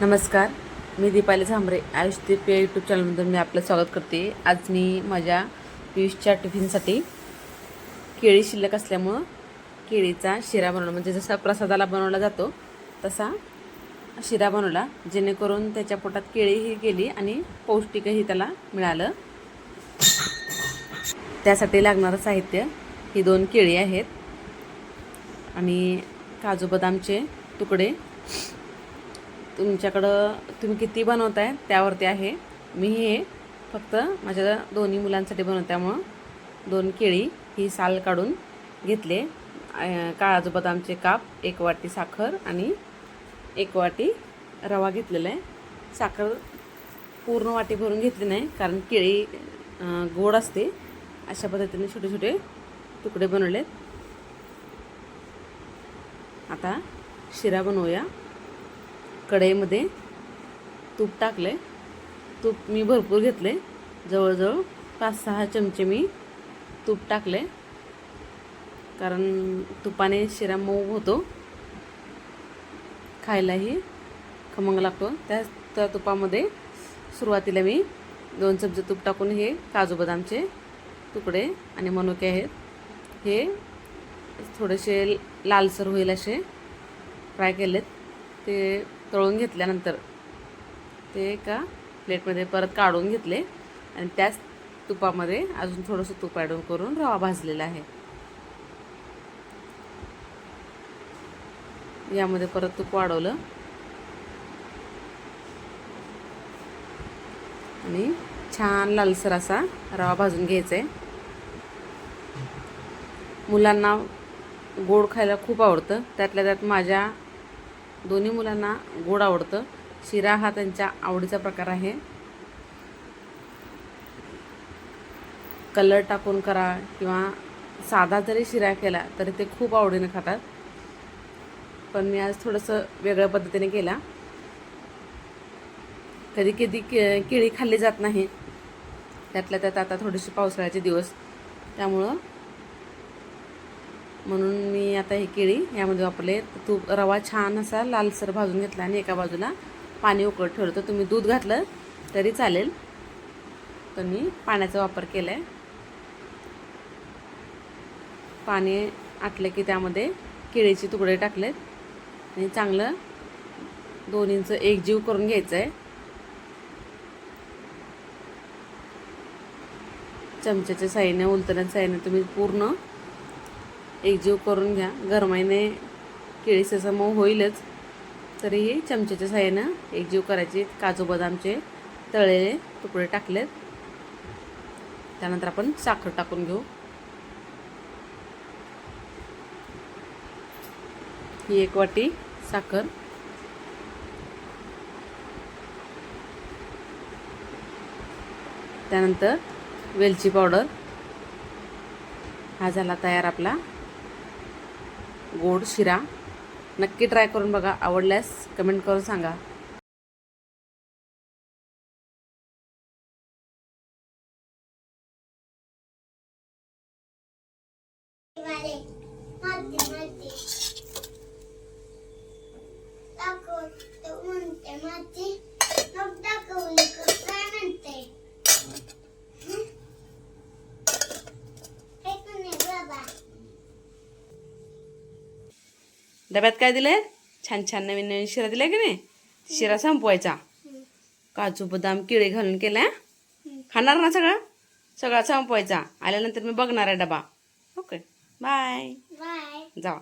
नमस्कार मी दीपाली झांबरे आयुष दीप या यूट्यूब चॅनलमधून मी आपलं स्वागत करते. आज मी माझ्या पियुषच्या टिफिनसाठी केळी शिल्लक असल्यामुळं केळीचा शिरा बनवला म्हणजे जसा प्रसादाला बनवला जातो तसा शिरा बनवला. जेणेकरून त्याच्या पोटात केळीही गेली आणि पौष्टिकही त्याला मिळालं. त्यासाठी लागणारं साहित्य ही दोन केळी आहेत. आणि काजू बदामचे तुकडे तुमच्याकडं तुम्ही किती बनवताय त्यावरती आहे. मी हे फक्त माझ्या दोन्ही मुलांसाठी बनवत. त्यामुळं दोन केळी ही साल काढून घेतले. काळाजू बदामचे काप एक वाटी साखर आणि एक वाटी रवा घेतलेला आहे. साखर पूर्ण वाटी भरून घेतली नाही कारण केळी गोड असते. अशा पद्धतीने छोटे छोटे तुकडे बनवलेत. आता शिरा बनवूया. कढईमध्ये तूप टाकले तूप मी भरपूर घेतले जवळजवळ पाच सहा चमचे मी तूप टाकले कारण तुपाने शिरा मऊ होतो. खायलाही खमंग लागतो. त्या त्या तुपामध्ये सुरुवातीला मी दोन चमचे तूप टाकून हे काजू बदामचे तुकडे आणि मनुके आहेत. हे थोडेसे लालसर होईल असे फ्राय केलेत. ते तळून घेतल्यानंतर ते एका प्लेटमध्ये परत काढून घेतले आणि त्याच तुपामध्ये अजून थोडंसं तूप ॲडून करून रवा भाजलेला आहे. यामध्ये परत तूप वाढवलं. आणि छान लालसर असा रवा भाजून घ्यायचा आहे मुलांना गोड खायला खूप आवडतं. त्यातल्या त्यात माझ्या दोन्ही मुलांना गोड आवडतं. शिरा हा त्यांच्या आवडीचा प्रकार आहे. कलर टाकून करा किंवा साधा जरी शिरा केला तरी ते खूप आवडीने खातात. पण मी आज थोडंसं वेगळ्या पद्धतीने केला. कधी कधी के केळी खाल्ली जात नाही. त्यातल्या त्यात आता थोडेसे पावसाळ्याचे दिवस. त्यामुळं म्हणून मी आता ही केळी यामध्ये वापरले. तूप रवा छान असा लालसर भाजून घेतला आणि एका बाजूला पाणी उकळत ठेवलं. तर तुम्ही दूध घातलं तरी चालेल. तर मी पाण्याचा वापर केला आहे पाणी आटलं की त्यामध्ये केळीचे तुकडे टाकलेत. आणि चांगलं दोन इंच एकजीव करून घ्यायचं आहे चमच्याच्या साईने उलतण्याच्या साईने तुम्ही पूर्ण एकजीव करून घ्या. गरमाईने केळीचं असं मऊ होईलच. तरीही चमच्याच्या साह्यानं एकजीव करायची. काजू बदामचे तळलेले तुकडे टाकलेत. त्यानंतर आपण साखर टाकून घेऊ. ही एक वाटी साखर. त्यानंतर वेलची पावडर. हा झाला तयार आपला. गोड शिरा नक्की ट्राय करून बघा आवडल्यास कमेंट करून सांगा वाले माती डब्यात काय दिलंय? छान छान नवीन नवीन शिरा दिलाय की नाही? शिरा संपवायचा. काजू बदाम केळी घालून केलाय खाणार ना सगळं? सगळा संपवायचा. आल्यानंतर मी बघणार आहे डबा. ओके. बाय. बाय. जावा.